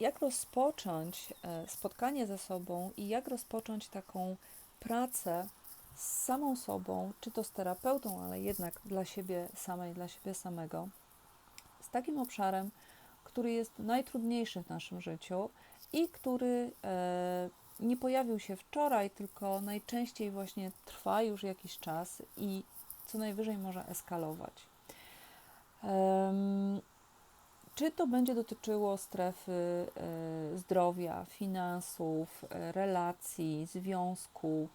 jak rozpocząć e, spotkanie ze sobą i jak rozpocząć taką pracę z samą sobą, czy to z terapeutą, ale jednak dla siebie samej, dla siebie samego, z takim obszarem, który jest najtrudniejszy w naszym życiu i który e, nie pojawił się wczoraj, tylko najczęściej właśnie trwa już jakiś czas i co najwyżej może eskalować. Czy to będzie dotyczyło strefy e, zdrowia, finansów, e, relacji, związku,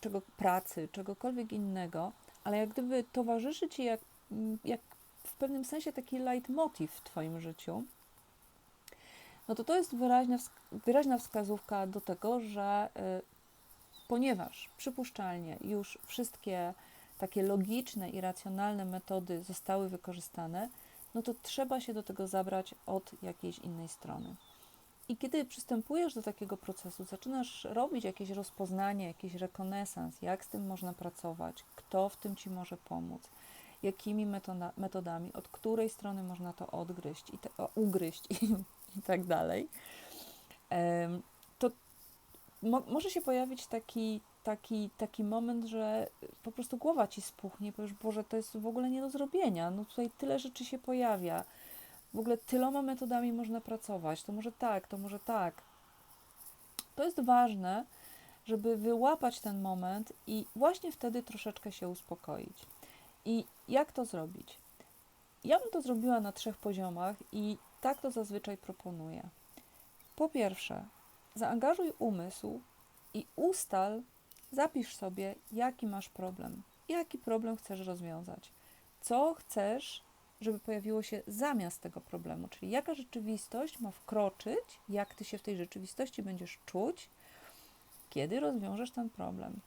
czego, pracy, czegokolwiek innego, ale jak gdyby towarzyszy ci jak, jak w pewnym sensie taki leitmotiv w Twoim życiu, no to to jest wyraźna, wyraźna wskazówka do tego, że y, ponieważ przypuszczalnie już wszystkie takie logiczne i racjonalne metody zostały wykorzystane, no to trzeba się do tego zabrać od jakiejś innej strony. I kiedy przystępujesz do takiego procesu, zaczynasz robić jakieś rozpoznanie, jakiś rekonesans, jak z tym można pracować, kto w tym ci może pomóc, jakimi metoda, metodami, od której strony można to odgryźć i te, o, ugryźć i, i tak dalej, to mo, może się pojawić taki, taki, taki moment, że po prostu głowa ci spuchnie powiesz, Boże, to jest w ogóle nie do zrobienia, no tutaj tyle rzeczy się pojawia, w ogóle tyloma metodami można pracować, to może tak, to może tak. To jest ważne, żeby wyłapać ten moment i właśnie wtedy troszeczkę się uspokoić. I jak to zrobić? Ja bym to zrobiła na trzech poziomach i tak to zazwyczaj proponuję. Po pierwsze, zaangażuj umysł i ustal, zapisz sobie, jaki masz problem, jaki problem chcesz rozwiązać, co chcesz żeby pojawiło się zamiast tego problemu, czyli jaka rzeczywistość ma wkroczyć, jak ty się w tej rzeczywistości będziesz czuć, kiedy rozwiążesz ten problem.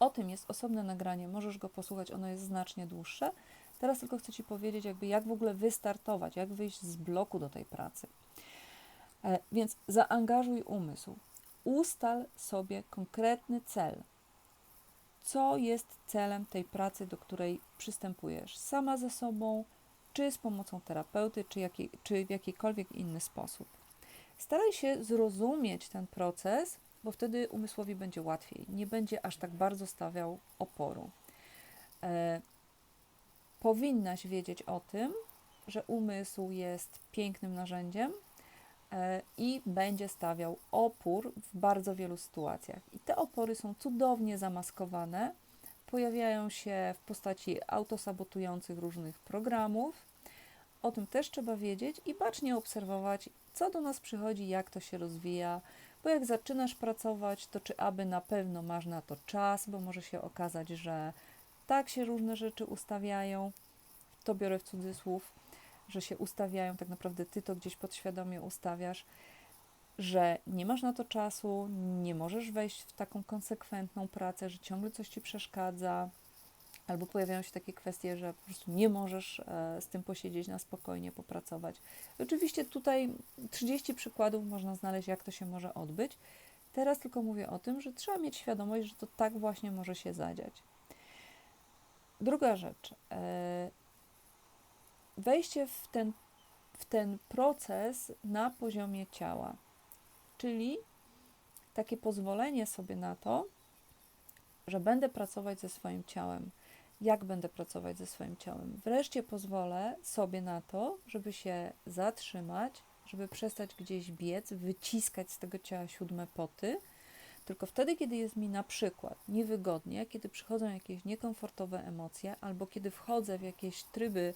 O tym jest osobne nagranie, możesz go posłuchać, ono jest znacznie dłuższe. Teraz tylko chcę Ci powiedzieć, jakby jak w ogóle wystartować, jak wyjść z bloku do tej pracy. E, więc zaangażuj umysł, ustal sobie konkretny cel, co jest celem tej pracy, do której przystępujesz sama ze sobą, czy z pomocą terapeuty, czy, jakiej, czy w jakikolwiek inny sposób. Staraj się zrozumieć ten proces, bo wtedy umysłowi będzie łatwiej, nie będzie aż tak bardzo stawiał oporu. E, powinnaś wiedzieć o tym, że umysł jest pięknym narzędziem i będzie stawiał opór w bardzo wielu sytuacjach. I te opory są cudownie zamaskowane. Pojawiają się w postaci autosabotujących różnych programów. O tym też trzeba wiedzieć i bacznie obserwować, co do nas przychodzi, jak to się rozwija, bo jak zaczynasz pracować, to czy aby na pewno masz na to czas, bo może się okazać, że tak się różne rzeczy ustawiają, to biorę w cudzysłów, że się ustawiają, tak naprawdę ty to gdzieś podświadomie ustawiasz że nie masz na to czasu, nie możesz wejść w taką konsekwentną pracę, że ciągle coś ci przeszkadza, albo pojawiają się takie kwestie, że po prostu nie możesz e, z tym posiedzieć na spokojnie, popracować. Oczywiście tutaj 30 przykładów można znaleźć, jak to się może odbyć. Teraz tylko mówię o tym, że trzeba mieć świadomość, że to tak właśnie może się zadziać. Druga rzecz. Wejście w ten, w ten proces na poziomie ciała czyli takie pozwolenie sobie na to, że będę pracować ze swoim ciałem. Jak będę pracować ze swoim ciałem? Wreszcie pozwolę sobie na to, żeby się zatrzymać, żeby przestać gdzieś biec, wyciskać z tego ciała siódme poty, tylko wtedy, kiedy jest mi na przykład niewygodnie, kiedy przychodzą jakieś niekomfortowe emocje, albo kiedy wchodzę w jakieś tryby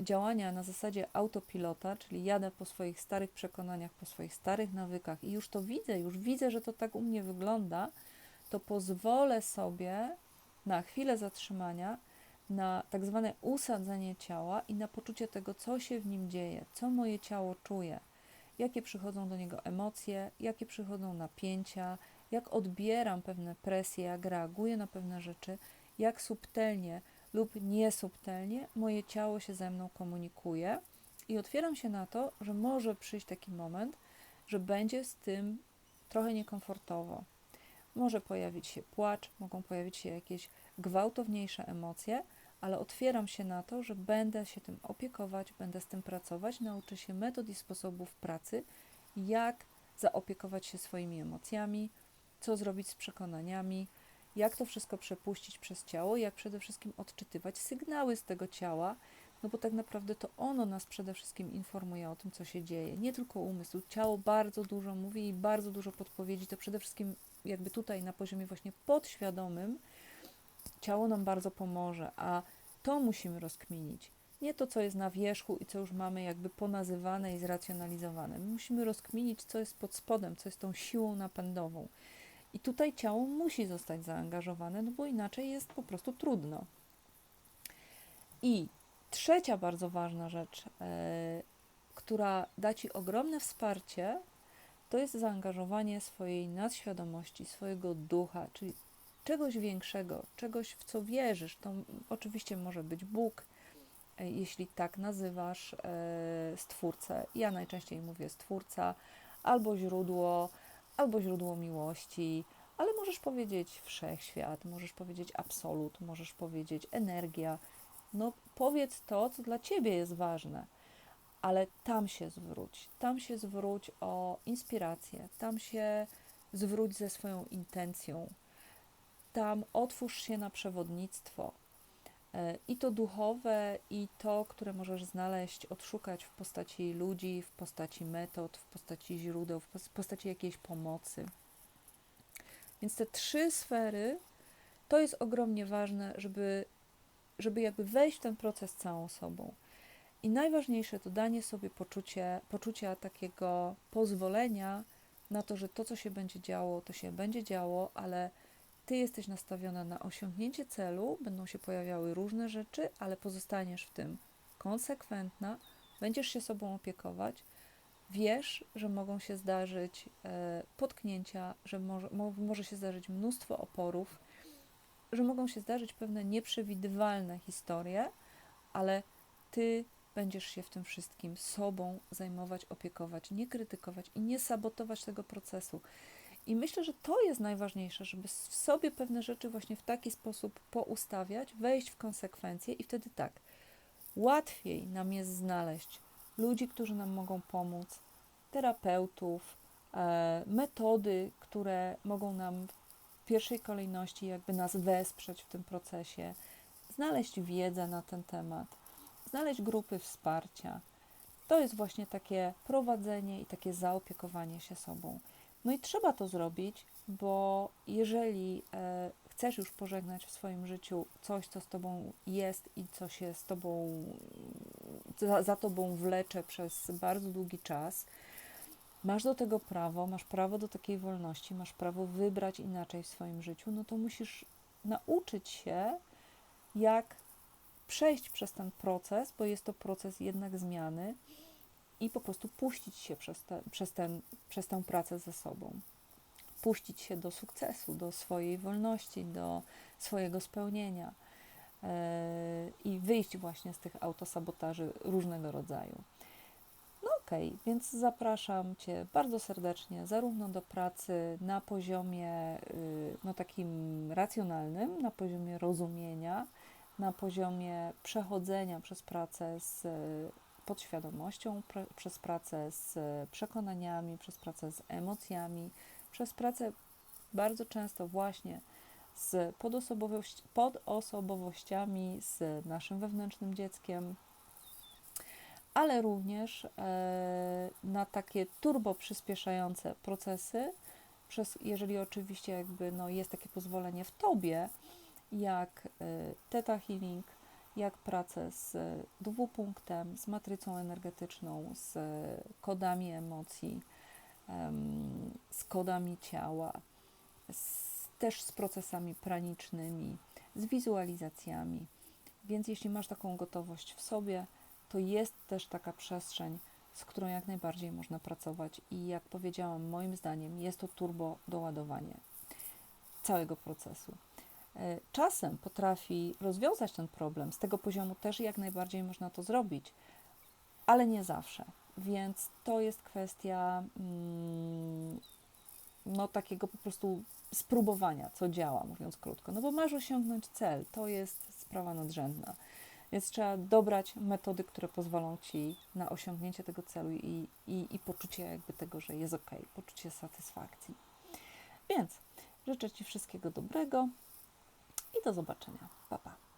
działania na zasadzie autopilota, czyli jadę po swoich starych przekonaniach, po swoich starych nawykach i już to widzę, już widzę, że to tak u mnie wygląda, to pozwolę sobie na chwilę zatrzymania, na tak zwane usadzenie ciała i na poczucie tego, co się w nim dzieje, co moje ciało czuje, jakie przychodzą do niego emocje, jakie przychodzą napięcia, jak odbieram pewne presje, jak reaguję na pewne rzeczy, jak subtelnie lub niesubtelnie moje ciało się ze mną komunikuje i otwieram się na to, że może przyjść taki moment, że będzie z tym trochę niekomfortowo. Może pojawić się płacz, mogą pojawić się jakieś gwałtowniejsze emocje, ale otwieram się na to, że będę się tym opiekować, będę z tym pracować, nauczę się metod i sposobów pracy jak zaopiekować się swoimi emocjami, co zrobić z przekonaniami, jak to wszystko przepuścić przez ciało, jak przede wszystkim odczytywać sygnały z tego ciała, no bo tak naprawdę to ono nas przede wszystkim informuje o tym, co się dzieje, nie tylko umysł. Ciało bardzo dużo mówi i bardzo dużo podpowiedzi, to przede wszystkim jakby tutaj na poziomie właśnie podświadomym ciało nam bardzo pomoże, a to musimy rozkminić. Nie to, co jest na wierzchu i co już mamy jakby ponazywane i zracjonalizowane. My musimy rozkminić, co jest pod spodem, co jest tą siłą napędową. I tutaj ciało musi zostać zaangażowane, no bo inaczej jest po prostu trudno. I trzecia bardzo ważna rzecz, e, która da Ci ogromne wsparcie, to jest zaangażowanie swojej nadświadomości, swojego ducha, czyli czegoś większego, czegoś w co wierzysz. To oczywiście może być Bóg, e, jeśli tak nazywasz e, stwórcę. Ja najczęściej mówię stwórca, albo źródło, albo źródło miłości, ale możesz powiedzieć wszechświat, możesz powiedzieć absolut, możesz powiedzieć energia. No powiedz to, co dla ciebie jest ważne, ale tam się zwróć, tam się zwróć o inspirację, tam się zwróć ze swoją intencją, tam otwórz się na przewodnictwo. E, I to duchowe, i to, które możesz znaleźć, odszukać w postaci ludzi, w postaci metod, w postaci źródeł, w postaci jakiejś pomocy. Więc te trzy sfery to jest ogromnie ważne, żeby, żeby jakby wejść w ten proces całą sobą. I najważniejsze to danie sobie poczucie, poczucia takiego pozwolenia na to, że to, co się będzie działo, to się będzie działo, ale ty jesteś nastawiona na osiągnięcie celu, będą się pojawiały różne rzeczy, ale pozostaniesz w tym konsekwentna, będziesz się sobą opiekować, wiesz, że mogą się zdarzyć e, potknięcia, że może, mo, może się zdarzyć mnóstwo oporów, że mogą się zdarzyć pewne nieprzewidywalne historie, ale ty będziesz się w tym wszystkim sobą zajmować, opiekować, nie krytykować i nie sabotować tego procesu. I myślę, że to jest najważniejsze, żeby w sobie pewne rzeczy właśnie w taki sposób poustawiać, wejść w konsekwencje i wtedy tak, łatwiej nam jest znaleźć ludzi, którzy nam mogą pomóc, terapeutów, e, metody, które mogą nam w pierwszej kolejności jakby nas wesprzeć w tym procesie, znaleźć wiedzę na ten temat, znaleźć grupy wsparcia. To jest właśnie takie prowadzenie i takie zaopiekowanie się sobą. No i trzeba to zrobić, bo jeżeli e, chcesz już pożegnać w swoim życiu coś, co z tobą jest i co się z tobą, za, za tobą wlecze przez bardzo długi czas, masz do tego prawo, masz prawo do takiej wolności, masz prawo wybrać inaczej w swoim życiu, no to musisz nauczyć się, jak przejść przez ten proces, bo jest to proces jednak zmiany i po prostu puścić się przez, te, przez, ten, przez tę pracę ze sobą. Puścić się do sukcesu, do swojej wolności, do swojego spełnienia yy, i wyjść właśnie z tych autosabotaży różnego rodzaju. No okej, okay, więc zapraszam Cię bardzo serdecznie zarówno do pracy na poziomie yy, no takim racjonalnym, na poziomie rozumienia, na poziomie przechodzenia przez pracę z podświadomością, pre, przez pracę z przekonaniami, przez pracę z emocjami, przez pracę bardzo często właśnie z podosobowości, podosobowościami, z naszym wewnętrznym dzieckiem, ale również e, na takie turbo przyspieszające procesy, przez, jeżeli oczywiście jakby no, jest takie pozwolenie w Tobie, jak e, Theta Healing, jak pracę z dwupunktem, z matrycą energetyczną, z kodami emocji, z kodami ciała, z, też z procesami pranicznymi, z wizualizacjami. Więc jeśli masz taką gotowość w sobie, to jest też taka przestrzeń, z którą jak najbardziej można pracować i jak powiedziałam, moim zdaniem jest to turbo doładowanie całego procesu. E, czasem potrafi rozwiązać ten problem. Z tego poziomu też jak najbardziej można to zrobić, ale nie zawsze. Więc to jest kwestia mm, no, takiego po prostu spróbowania, co działa, mówiąc krótko. No bo masz osiągnąć cel, to jest sprawa nadrzędna. Więc trzeba dobrać metody, które pozwolą ci na osiągnięcie tego celu i, i, i poczucie jakby tego, że jest ok, poczucie satysfakcji. Więc życzę Ci wszystkiego dobrego i do zobaczenia. Pa, pa.